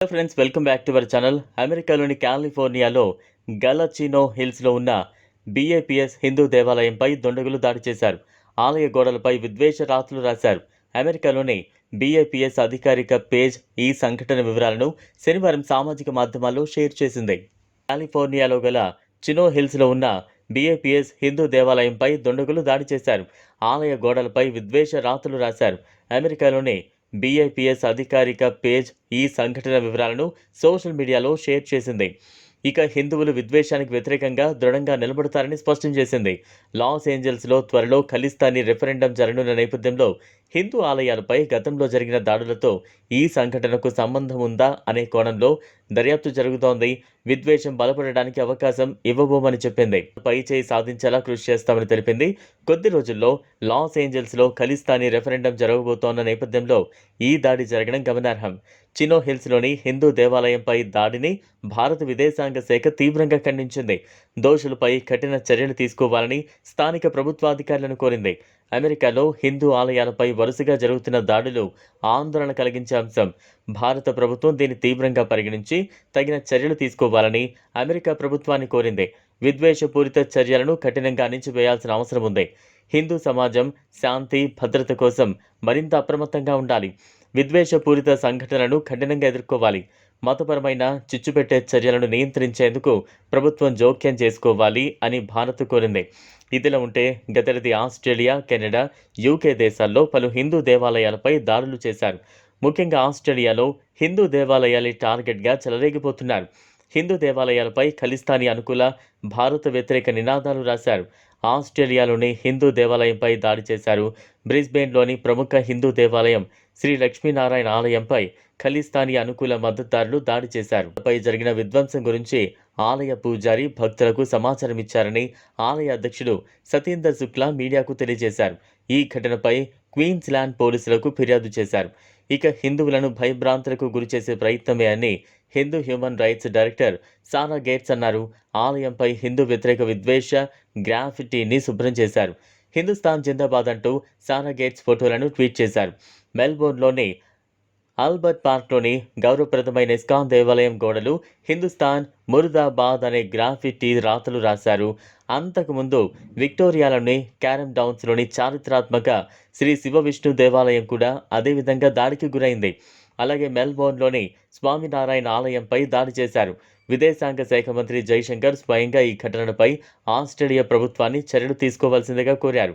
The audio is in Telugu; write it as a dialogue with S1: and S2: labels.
S1: Hello friends welcome back to our channel అమెరికాలోని కాలిఫోర్నియాలో గలచినో హిల్స్లో ఉన్న బీఏపీఎస్ హిందూ దేవాలయంపై దుండగులు దాడి చేశారు. ఆలయ గోడలపై విద్వేష రాతలు రాశారు. అమెరికాలోని బీఏపీఎస్ అధికారిక పేజ్ ఈ సంఘటన వివరాలను శనివారం సామాజిక మాధ్యమాల్లో షేర్ చేసింది. కాలిఫోర్నియాలో గల చినో హిల్స్లో ఉన్న బీఏపీఎస్ హిందూ దేవాలయంపై దుండగులు దాడి చేశారు. ఆలయ గోడలపై విద్వేష రాతలు రాశారు. అమెరికాలోని బీఐపీఎస్ అధికారిక పేజ్ ఈ సంఘటన వివరాలను సోషల్ మీడియాలో షేర్ చేసింది. ఇక హిందువులు విద్వేషానికి వ్యతిరేకంగా దృఢంగా నిలబడతారని స్పష్టం చేసింది. లాస్ ఏంజల్స్లో త్వరలో ఖలిస్తానీ రెఫరెండం జరగనున్న నేపథ్యంలో హిందూ ఆలయాలపై గతంలో జరిగిన దాడులతో ఈ సంఘటనకు సంబంధం ఉందా అనే కోణంలో దర్యాప్తు జరుగుతోంది. విద్వేషం బలపడడానికి అవకాశం ఇవ్వబోమని చెప్పింది. పై చేయి సాధించేలా కృషి చేస్తామని తెలిపింది. కొద్ది రోజుల్లో లాస్ ఏంజల్స్లో ఖలిస్తానీ రెఫరెండం జరగబోతోన్న నేపథ్యంలో ఈ దాడి జరగడం గమనార్హం. చినో హిల్స్లోని హిందూ దేవాలయంపై దాడిని భారత విదేశాంగ శాఖ తీవ్రంగా ఖండించింది. దోషులపై కఠిన చర్యలు తీసుకోవాలని స్థానిక ప్రభుత్వాధికారులను కోరింది. అమెరికాలో హిందూ ఆలయాలపై వరుసగా జరుగుతున్న దాడులు ఆందోళన కలిగించే అంశం. భారత ప్రభుత్వం దీన్ని తీవ్రంగా పరిగణించి తగిన చర్యలు తీసుకోవాలని అమెరికా ప్రభుత్వాన్ని కోరింది. విద్వేషపూరిత చర్యలను కఠినంగా అణిచివేయాల్సిన అవసరం ఉంది. హిందూ సమాజం శాంతి భద్రత కోసం మరింత అప్రమత్తంగా ఉండాలి. విద్వేషపూరిత సంఘటనలను కఠినంగా ఎదుర్కోవాలి. మతపరమైన చిచ్చుపెట్టే చర్యలను నియంత్రించేందుకు ప్రభుత్వం జోక్యం చేసుకోవాలి అని భారత్ కోరింది. ఇదిలా ఉంటే గతేడాది ఆస్ట్రేలియా కెనడా యూకే దేశాల్లో పలు హిందూ దేవాలయాలపై దాడులు చేశారు. ముఖ్యంగా ఆస్ట్రేలియాలో హిందూ దేవాలయాలే టార్గెట్గా చెలరేగిపోతున్నారు. హిందూ దేవాలయాలపై ఖలిస్తానీ అనుకూల భారత వ్యతిరేక నినాదాలు రాశారు. ఆస్ట్రేలియాలోని హిందూ దేవాలయంపై దాడి చేశారు బ్రిస్బెయిన్లోని ప్రముఖ హిందూ దేవాలయం శ్రీ లక్ష్మీనారాయణ ఆలయంపై ఖలిస్తానీ అనుకూల మద్దతుదారులు దాడి చేశారు. పై జరిగిన విధ్వంసం గురించి ఆలయ పూజారి భక్తులకు సమాచారం ఇచ్చారని ఆలయ అధ్యక్షుడు సతీందర్ శుక్లా మీడియాకు తెలియజేశారు. ఈ ఘటనపై క్వీన్స్ ల్యాండ్ పోలీసులకు ఫిర్యాదు చేశారు. ఇక హిందువులను భయభ్రాంతులకు గురిచేసే ప్రయత్నమే అని Hindu human rights director Sara Gates అన్నారు. ఆలయంపై హిందూ వ్యతిరేక విద్వేష గ్రాఫిటీని శుభ్రం చేశారు. హిందుస్థాన్ జిందాబాద్ అంటూ సారా గేట్స్ ఫోటోలను ట్వీట్ చేశారు. మెల్బోర్న్లోని ఆల్బర్ట్ పార్క్లోని గౌరవప్రదమైన ఇస్కాన్ దేవాలయం గోడలు హిందుస్థాన్ మురుదాబాద్ అనే గ్రాఫిటీ రాతలు రాశారు. అంతకుముందు విక్టోరియాలోని క్యారమ్ డౌన్స్లోని చారిత్రాత్మక శ్రీ శివ విష్ణు దేవాలయం కూడా అదేవిధంగా దాడికి గురైంది. అలాగే మెల్బోర్న్లోని స్వామినారాయణ ఆలయంపై దాడి చేశారు. విదేశాంగ శాఖ మంత్రి జైశంకర్ స్వయంగా ఈ ఘటనపై ఆస్ట్రేలియా ప్రభుత్వాన్ని చర్యలు తీసుకోవాల్సిందిగా కోరారు.